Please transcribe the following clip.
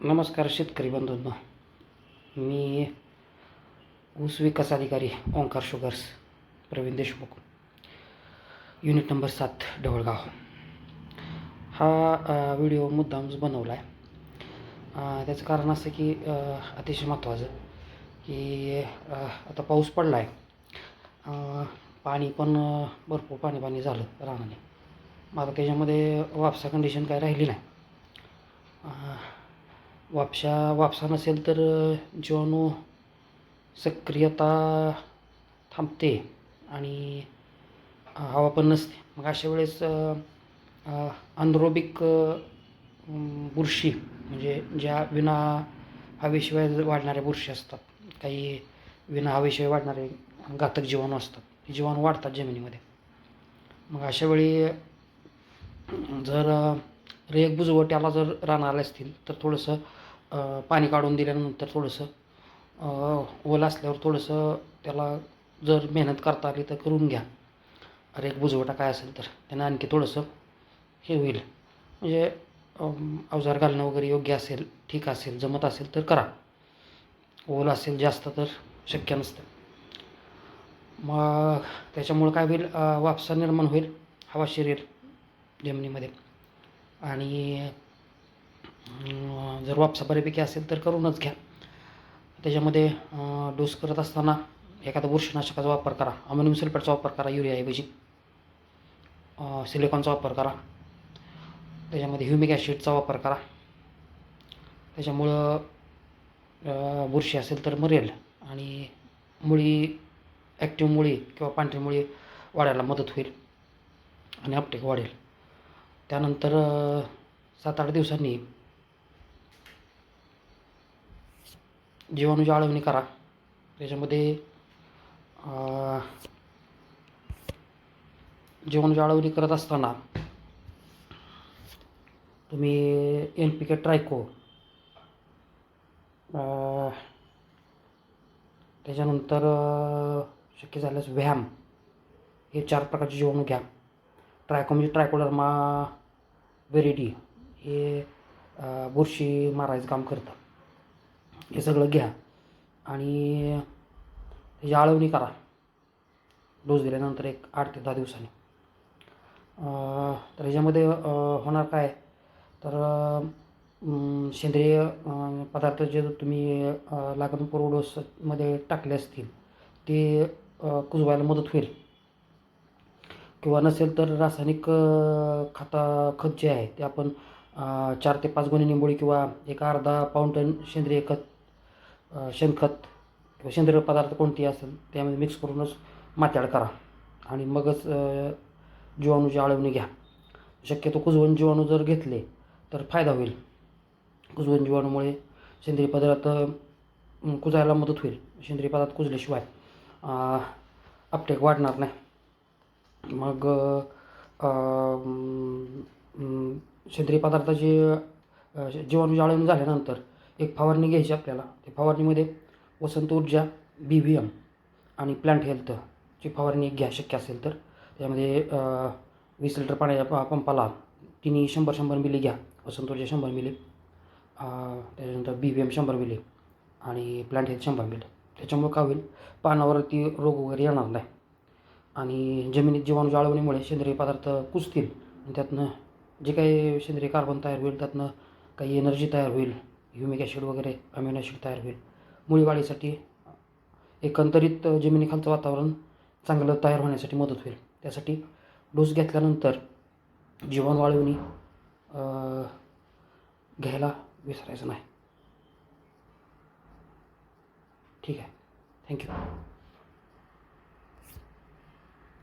नमस्कार शेतकरी बंधूंनो. मी ऊस विकास अधिकारी Omkar sugars Praveen Deshmukh. Unit number सात ढवळगाव हा व्हिडिओ मुद्दामच बनवला आहे त्याचं कारण असं की अतिशय महत्त्वाचं की आता पाऊस पडला आहे पाणी पण भरपूर पाणी पाणी झालं रानाने. मला आता त्याच्यामध्ये वापसा कंडिशन काय राहिली नाही. वापशा वापसा नसेल तर जीवाणू सक्रियता थांबते आणि हवा पण नसते. मग अशा वेळेस अनरोबिक बुरशी म्हणजे ज्या विना हवेशिवाय वाढणाऱ्या बुरशी असतात काही विना हवेशिवाय वाढणारे घातक जीवाणू असतात हे जीवाणू वाढतात जमिनीमध्ये. मग अशा वेळी जर अ, रेग बुजवट्याला जर रान असतील तर थोडंसं पाणी काढून दिल्यानंतर थोडंसं ओलं असल्यावर थोडंसं त्याला जर मेहनत करता आली तर करून घ्या. अरे एक बुजवटा काय असेल तर त्यांना आणखी थोडंसं हे होईल. म्हणजे अवजार घालणं वगैरे योग्य असेल ठीक असेल जमत असेल तर करा. ओलं असेल जास्त तर शक्य नसतं. मग त्याच्यामुळं काय होईल वापसा निर्माण होईल हवा शिरेल जमिनीमध्ये. आणि जर वापसा बऱ्यापैकी असेल तर करूनच घ्या. त्याच्यामध्ये डोस करत असताना एखादा बुरशीनाशकाचा वापर करा. अमोनियम सल्फेटचा वापर करा युरियाऐवजी. सिलिकॉनचा वापर करा. त्याच्यामध्ये ह्युमिक ॲसिडचा वापर करा. त्याच्यामुळं बुरशी असेल तर मरेल आणि मुळी ॲक्टिव्ह मुळी किंवा पांढरी मुळी वाढायला मदत होईल आणि अपटेक वाढेल. त्यानंतर सात आठ दिवसांनी जीवाणूची आळवणी करा. त्याच्यामध्ये जीवाणूची आळवणी करत असताना तुम्ही एन पी के ट्रायको त्याच्यानंतर शक्य झाल्यास व्यायाम हे चार प्रकारचे जीवाणू घ्या. ट्रायको म्हणजे ट्रायकोडर्मा वेरिडी हे बुरशी मारायचं काम करतं. हे सगळं घ्या. आणि त्याची आळवणी करा. डोस दिल्यानंतर एक आठ ते दहा दिवसांनी. तर ह्याच्यामध्ये होणार काय? तर सेंद्रिय पदार्थ जे तुम्ही लागण लागणपूर्व डोसमध्ये टाकले असतील ते कुजवायला मदत होईल. किंवा नसेल तर रासायनिक खता खत जे आहे ते आपण चार ते पाच गुणी निंबोळी किंवा एक अर्धा पाऊंड टन सेंद्रिय खत शेणखत किंवा सेंद्रिय पदार्थ कोणतेही असेल त्यामध्ये मिक्स करूनच मात्याळ करा. आणि मगच जीवाणूची आळवणी घ्या. शक्यतो कुजवण जीवाणू जर घेतले तर फायदा होईल. कुजवण जीवाणूमुळे सेंद्रिय पदार्थ कुजायला मदत होईल. सेंद्रिय पदार्थ कुजल्याशिवाय अपटेक वाढणार नाही. मग सेंद्रिय पदार्थाची जीवाणू जाळवणी झाल्यानंतर एक फवारणी घ्यायची आपल्याला. त्या फवारणीमध्ये Vasant Urja B V M आणि प्लांट हेल्थची फवारणी घ्या शक्य असेल तर. त्यामध्ये वीस लिटर पाण्याच्या प पंपाला तिन्ही शंभर शंभर मिली घ्या. वसंत ऊर्जा शंभर मिली. त्याच्यानंतर बी व्ही एम शंभर मिली आणि प्लांट हेल्थ शंभर मिली. त्याच्यामुळे काय होईल? पानावरती रोग वगैरे येणार नाही. आणि जमिनीत जीवाणू जाळवणीमुळे सेंद्रिय पदार्थ कुजतील. आणि त्यातनं जे काही सेंद्रिय कार्बन तयार होईल त्यातनं काही एनर्जी तयार होईल. ह्युमिक ॲसिड वगैरे अमिनो ॲसिड तयार होईल. मुळीवाढीसाठी एकंदरीत जमिनीखालचं वातावरण चांगलं तयार होण्यासाठी मदत होईल. त्यासाठी डोस घेतल्यानंतर जीवन वाळवणी घ्यायला विसरायचं नाही. ठीक आहे. थँक्यू.